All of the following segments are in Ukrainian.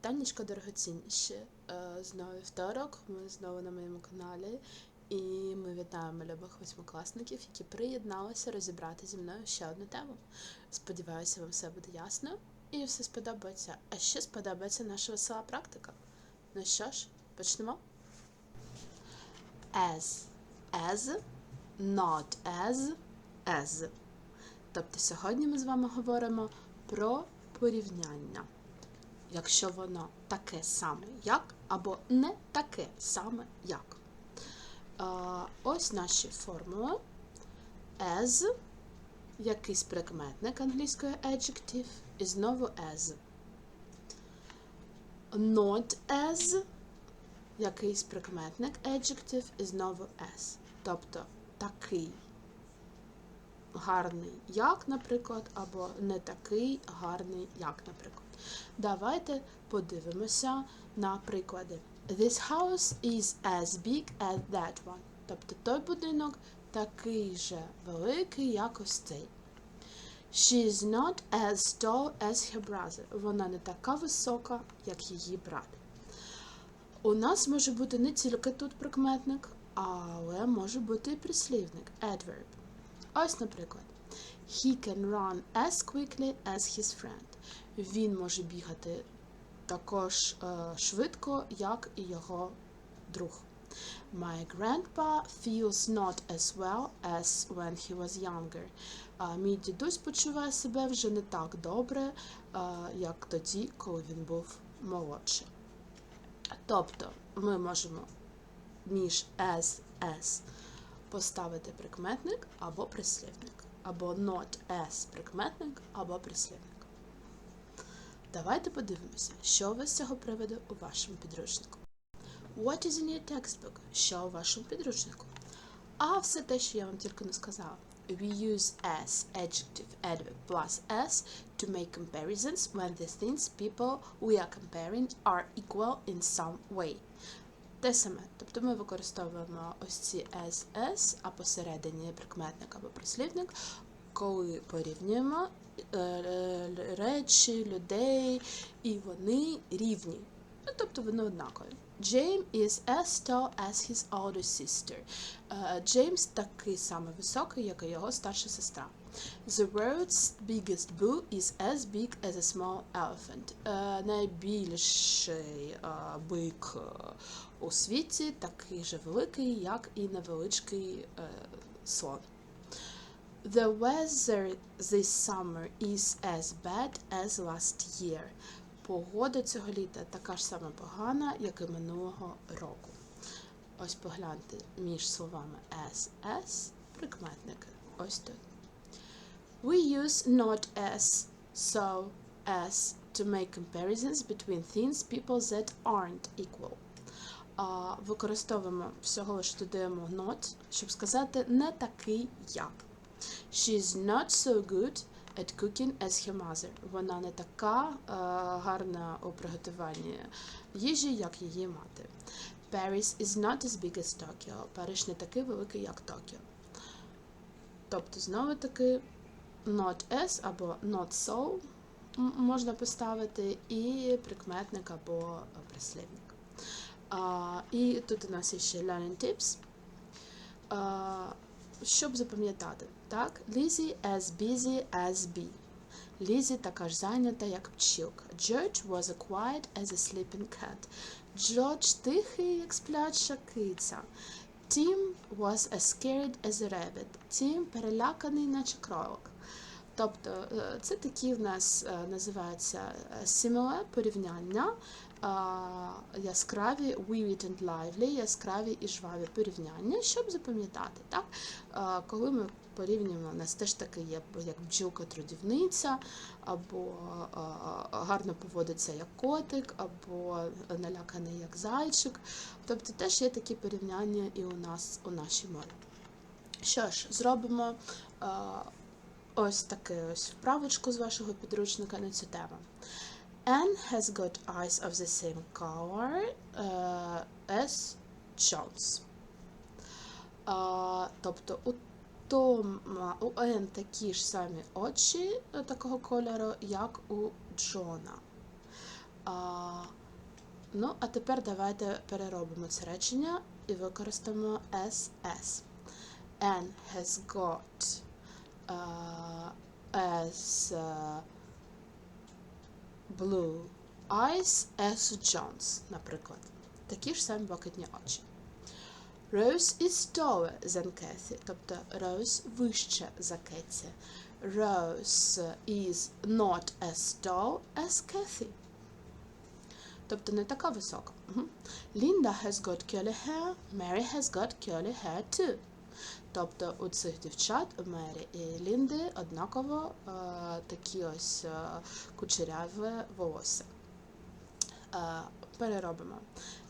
Танечка дорогоцінніші. Е, Знову вівторок, ми знову на моєму каналі, і ми вітаємо любих восьмикласників, які приєдналися розібрати зі мною ще одну тему. Сподіваюся, вам все буде ясно і все сподобається. А ще сподобається наша весела практика. Ну що ж, почнемо. As, as, not as, as. Тобто сьогодні ми з вами говоримо про порівняння якщо воно таке саме як, або не таке саме як. Ось наші формули. As, якийсь прикметник англійською adjective, і знову as. Not as, якийсь прикметник adjective, і знову as. Тобто такий гарний як, наприклад, або не такий гарний як, наприклад. Давайте подивимося на приклади. This house is as big as that one. Тобто той будинок такий же великий, як ось цей. She is not as tall as her brother. Вона не така висока, як її брат. У нас може бути не тільки тут прикметник, але може бути і прислівник adverb. Ось, наприклад, He can run as quickly as his friend. Він може бігати також е, швидко, як і його друг. My grandpa feels not as well as when he was younger. Мій дідусь почуває себе вже не так добре, е, як тоді, коли він був молодший. Тобто ми можемо між as, as поставити прикметник або прислівник, або not as прикметник або прислівник. Давайте подивимося, що вас з цього приводу у вашому підручнику. What is in your textbook? Що у вашому підручнику? А все те, що я вам тільки не сказала. We use as, adjective, adverb plus s to make comparisons when the things people we are comparing are equal in some way. Те саме, тобто ми використовуємо ось ці as, s, а посередині прикметник або прислівник, коли порівнюємо е, е, речі, людей, і вони рівні. Ну, тобто вони однакові. James is as tall as his older sister. Е, Джеймс такий самий високий, як і його старша сестра. The world's biggest bull is as big as a small elephant. Найбільший бик у світі такий же великий, як і невеличкий слон. The weather this summer is as bad as last year. Погода цього літа така ж сама погана, як і минулого року. Ось погляньте між словами as, as, прикметники. Ось тут. We use not as, so, as to make comparisons between things, people that aren't equal. Використовуємо всього лише додаємо not, щоб сказати не такий як. She is not so good at cooking as her mother. Вона не така е, гарна у приготуванні їжі, як її мати. Paris is not as big as Tokyo. Париж не такий великий, як Токіо. Тобто, знову таки, not as або not so можна поставити і прикметник або прислівник. А, і тут у нас є ще learning tips. А, щоб запам'ятати, так, Лізі as busy as bee. Лізі така ж зайнята, як пчілка. George was as quiet as a sleeping cat. Джордж тихий, як спляча киця. Tim was as scared as a rabbit. Тім переляканий, наче кролик. Тобто е, це такі в нас е, називаються similar порівняння, яскраві vivid and lively, яскраві і жваві порівняння, щоб запам'ятати. Так? Коли ми порівнюємо, у нас теж таке є, як бджілка-трудівниця, або гарно поводиться як котик, або наляканий як зайчик. Тобто теж є такі порівняння і у нас у нашій мові. Що ж, зробимо ось таке ось вправочку з вашого підручника на цю тему. Anne has got eyes of the same color uh, as John's. Uh, тобто у Тома, у Ен такі ж самі очі е, такого кольору, як у Джона. А, Ну, а тепер давайте переробимо це речення і використаємо SS. Anne has got uh, as uh, blue eyes as John's, наприклад. Такі ж самі блакитні очі. Rose is taller than Cathy, тобто Rose вище за Кеті. Rose is not as tall as Cathy. Тобто не така висока. Мгм. Linda has got curly hair, Mary has got curly hair too. Тобто у цих дівчат, у Мері і Лінди, однаково е, такі ось е, кучеряві волосся. Е, переробимо.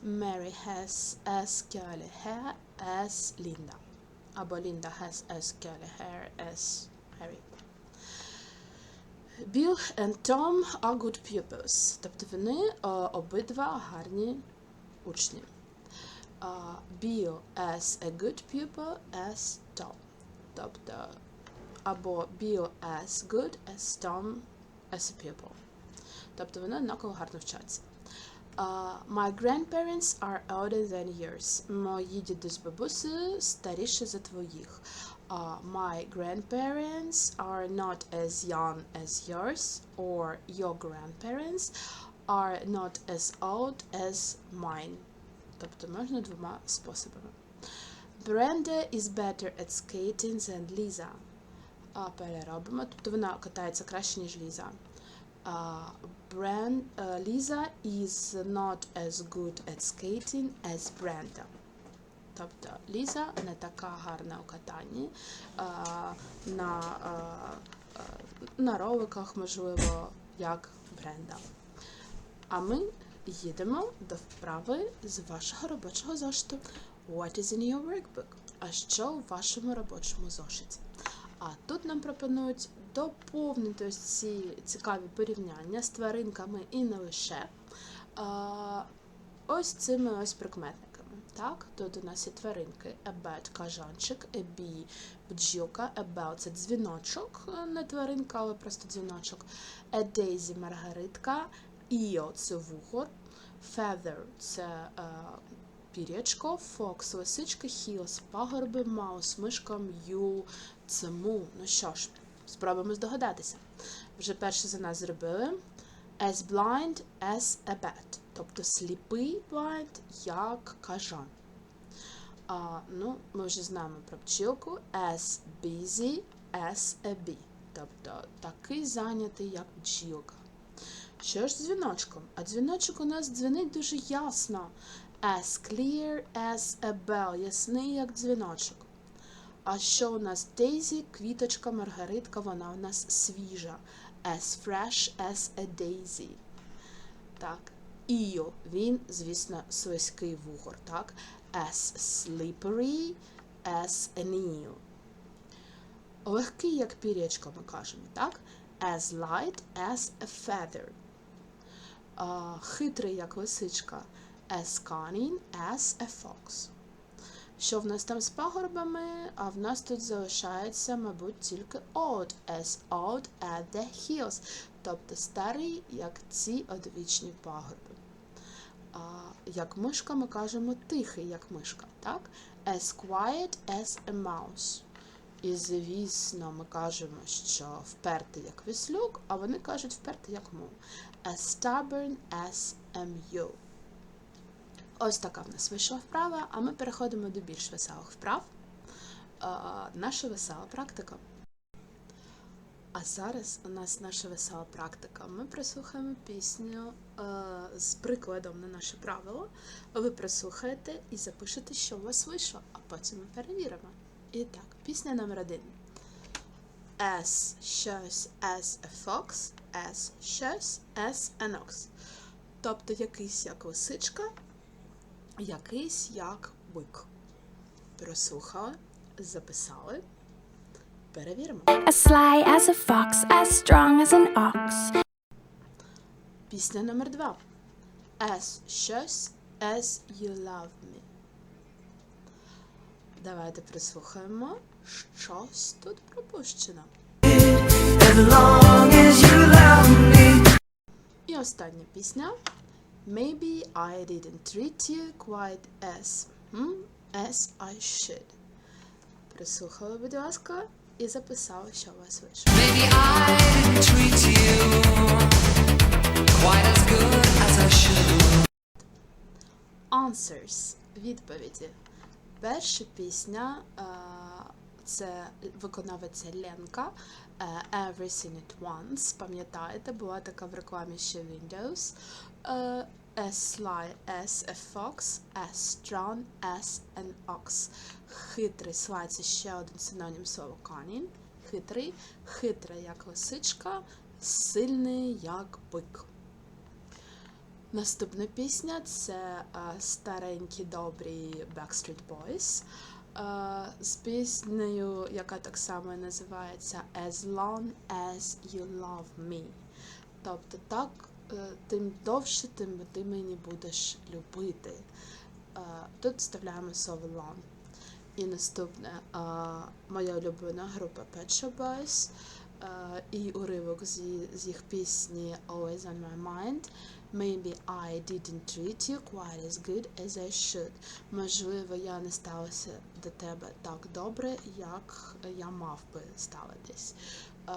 Mary has as curly hair as Linda. Або Linda has as curly hair as Harry. Bill and Tom are good pupils. Тобто вони е, обидва гарні учні. Uh, Bill as a good pupil as Tom. Тобто або Bill as good as Tom as a pupil. Тобто вони однаково гарно вчаться. Uh, my grandparents are older than yours. Мої діди з бабуси старіші за твоїх. Uh, my grandparents are not as young as yours, or your grandparents are not as old as mine. Тобто можна двома способами. Brenda is better at skating than Lisa. А переробимо. Тобто вона катається краще, ніж Ліза. Uh, uh, is not as good at skating as Brenda. Тобто Ліза не така гарна у катанні а, на, а, на роликах, можливо, як Бренда. А ми їдемо до вправи з вашого робочого зошиту. What is in your workbook? А що у вашому робочому зошиті? А тут нам пропонують доповнити ось ці цікаві порівняння з тваринками і не лише ось цими ось прикметниками. Так, тут у нас є тваринки a bat – кажанчик, a bee – бджілка, a bell – це дзвіночок, не тваринка, але просто дзвіночок, a daisy – маргаритка, eel – це вугор, feather – це е, пірячко, fox – лисичка, hills – пагорби, mouse – мишка, mule – це му. Ну що ж, спробуємо здогадатися. Вже перше за нас зробили. As blind as a bat. Тобто сліпий blind, як кажан. А, ну, ми вже знаємо про пчілку. As busy as a bee. Тобто такий зайнятий, як бджілка. Що ж з дзвіночком? А дзвіночок у нас дзвенить дуже ясно. As clear as a bell. Ясний, як дзвіночок. А що у нас Дейзі, квіточка, маргаритка, вона у нас свіжа. As fresh as a daisy. Так. Eel, він, звісно, слизький вугор, так? As slippery as an eel. Легкий, як пірячко, ми кажемо, так? As light as a feather. Хитрий, як лисичка. As cunning as a fox. Що в нас там з пагорбами? А в нас тут залишається, мабуть, тільки old, as old as the hills. Тобто старий, як ці одвічні пагорби. А, як мишка ми кажемо тихий, як мишка, так? As quiet as a mouse. І, звісно, ми кажемо, що впертий як віслюк, а вони кажуть впертий як мул. As stubborn as a mule. Ось така в нас вийшла вправа, а ми переходимо до більш веселих вправ. Наша весела практика. А зараз у нас наша весела практика. Ми прослухаємо пісню е, з прикладом на наше правило. Ви прослухаєте і запишете, що у вас вийшло, а потім ми перевіримо. І так, пісня номер один. As щось as a fox, as щось as an ox. Тобто якийсь як лисичка, якийсь як бик. Прослухали, записали. Перевіримо. As sly as a fox, as strong as an ox. Пісня номер два. As щось as you love me. Давайте прислухаємо. Щось тут пропущено. As long as you love me. І остання пісня. Maybe I didn't treat you quite as, hmm, as I should. Прислухали, будь ласка, і записали, що у вас вийшло. Maybe I didn't treat you quite as good as I should. Answers відповіді. Перша пісня е, це виконавиця Ленка е, Everything at Once. Пам'ятаєте, була така в рекламі ще Windows. Е, As sly as a fox, as strong as an ox. Хитрий sly – це ще один синонім слова cunning. Хитрий, хитра як лисичка, сильний як бик. Наступна пісня це е, старенькі добрі Backstreet Boys. е, з піснею, яка так само називається As Long As You Love Me. Тобто так, е, тим довше, тим ти мені будеш любити. Тут вставляємо слово long. І наступне моя улюблена група Pet Shop Boys і уривок з, їх пісні Always on My Mind. Maybe I didn't treat you quite as good as I should. Можливо, я не ставилася до тебе так добре, як я мав би ставитись. Е,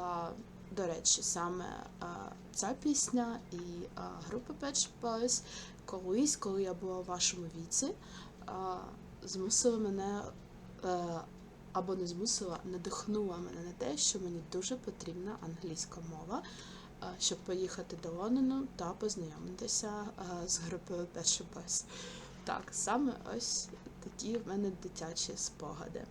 до речі, саме е, ця пісня і е, група Shop Boys колись, коли я була у вашому віці, е, змусили мене е, або не змусила, надихнула мене на те, що мені дуже потрібна англійська мова, е, щоб поїхати до Лондону та познайомитися е, з групою Перший Бас. Так, саме ось такі в мене дитячі спогади.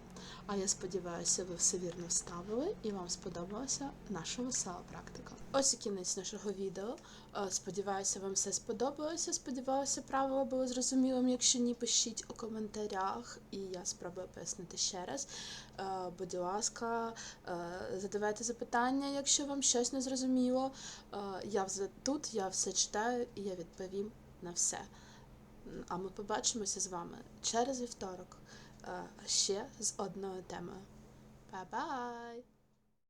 А я сподіваюся, ви все вірно вставили і вам сподобалася наша весела практика. Ось і кінець нашого відео. Е, Сподіваюся, вам все сподобалося. Сподіваюся, правило було зрозумілим. Якщо ні, пишіть у коментарях, і я спробую пояснити ще раз. Е, Будь ласка, е, задавайте запитання, якщо вам щось не зрозуміло. Я вже тут, я все читаю і я відповім на все. А ми побачимося з вами через вівторок ще з одною темою. Па-бай!